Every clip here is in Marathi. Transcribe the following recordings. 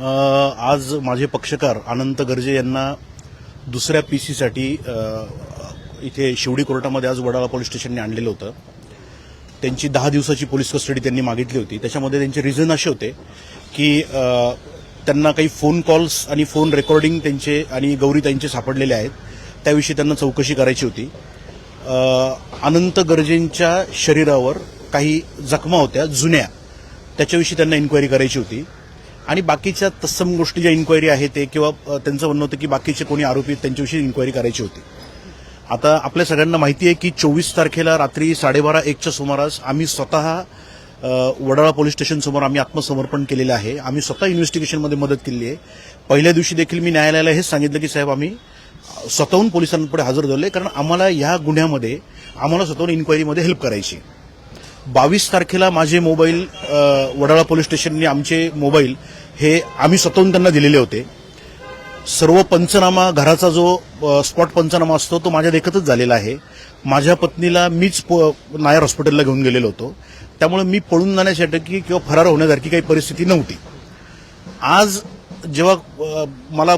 आज माझे पक्षकार अनंत गर्जे यांना दुसऱ्या पी सीसाठी इथे शिवडी कोर्टामध्ये आज वडाळा पोलीस स्टेशनने आणलेलं होतं. त्यांची दहा दिवसाची पोलीस कस्टडी त्यांनी मागितली होती. त्याच्यामध्ये त्यांचे रिझन असे होते की त्यांना काही फोन कॉल्स आणि फोन रेकॉर्डिंग त्यांचे आणि गौरी त्यांचे सापडलेले आहेत. त्याविषयी त्यांना चौकशी करायची होती. अनंत गर्जेंच्या शरीरावर काही जखमा होत्या जुन्या. त्याच्याविषयी त्यांना इन्क्वायरी करायची होती. आणि बाकीच्या तत्सम गोष्टी ज्या इन्क्वायरी आहे ते किंवा त्यांचं म्हणणं होतं की बाकीचे कोणी आरोपी त्यांच्याविषयी इन्क्वायरी करायची होती. आता आपल्या सगळ्यांना माहिती आहे की चोवीस तारखेला रात्री साडेबारा एकच्या सुमारास आम्ही स्वतः वडाळा पोलीस स्टेशन समोर आम्ही आत्मसमर्पण केलेलं आहे. आम्ही स्वतः इन्व्हेस्टिगेशनमध्ये मदत केली आहे. पहिल्या दिवशी देखील मी न्यायालयाला हेच सांगितलं की साहेब आम्ही स्वतःहून पोलिसांपुढे हजर झाले कारण आम्हाला या गुन्ह्यामध्ये आम्हाला स्वतःहून इन्क्वायरीमध्ये हेल्प करायची आहे. बावीस तारखेला माझे मोबाईल वडाळा पोलीस स्टेशनने आमचे मोबाईल हे आम्ही स्वतःहून त्यांना दिलेले होते. सर्व पंचनामा घराचा जो स्पॉट पंचनामा असतो तो माझ्या देखतच झालेला आहे. माझ्या पत्नीला मीच प- नायर हॉस्पिटलला घेऊन गेलेलो होतो. त्यामुळे मी पळून जाण्यासाठी किंवा फरार होण्यासारखी काही परिस्थिती नव्हती. आज जेव्हा मला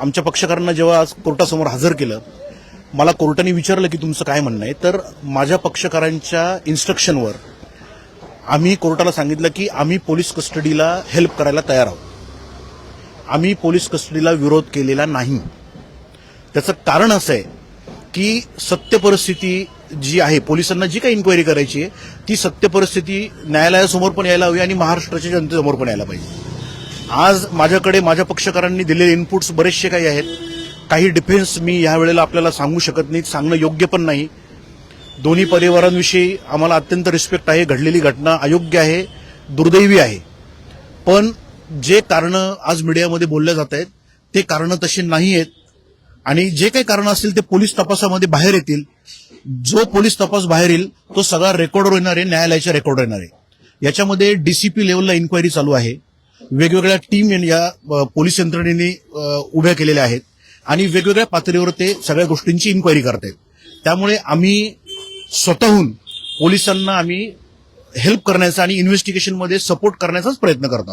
आमच्या पक्षकारांना जेव्हा आज कोर्टासमोर हजर केलं मला कोर्टाने विचारलं की तुमचं काय म्हणणं आहे तर माझ्या पक्षकारांच्या इन्स्ट्रक्शनवर आम्ही कोर्टाला सांगितलं की आम्ही पोलीस कस्टडीला हेल्प करायला तयार आहोत. आम्ही पोलीस कस्टडीला विरोध केलेला नाही. त्याचं कारण असं आहे की सत्य परिस्थिती जी आहे पोलिसांना जी काही इन्क्वायरी करायची आहे ती सत्य परिस्थिती न्यायालयासमोर पण यायला हवी आणि महाराष्ट्राच्या जनतेसमोर पण यायला पाहिजे. आज माझ्याकडे माझ्या पक्षकारांनी दिलेले इनपुट्स बरेचसे काही आहेत. काही डिफेन्स मी या वेळेला आपल्याला सांगू शकत नाही सांगणं योग्य पण नाही. दोन्ही परिवारांविषयी आम्हाला अत्यंत रिस्पेक्ट आहे. घडलेली घटना अयोग्य आहे दुर्दैवी आहे. पण जे कारणं आज मीडियामध्ये बोलल्या जात आहेत ते कारणं तशी नाही आहेत. आणि जे काही कारण असतील ते पोलीस तपासामध्ये बाहेर येतील. जो पोलीस तपास बाहेर येईल तो सगळा रेकॉर्डवर येणार आहे न्यायालयाच्या रेकॉर्डवर येणार आहे. याच्यामध्ये डीसीपी लेवलला इन्क्वायरी चालू आहे. वेगवेगळ्या टीम या पोलीस यंत्रणेने उभ्या केलेल्या आहेत. आणि वेगवेगळ्या पातळीवर ते सगळ्या गोष्टींची इन्क्वायरी करतायत. त्यामुळे आम्ही स्वतःहून पोलिसांना आम्ही हेल्प करण्याचा आणि इन्व्हेस्टिगेशनमध्ये सपोर्ट करण्याचाच प्रयत्न करतो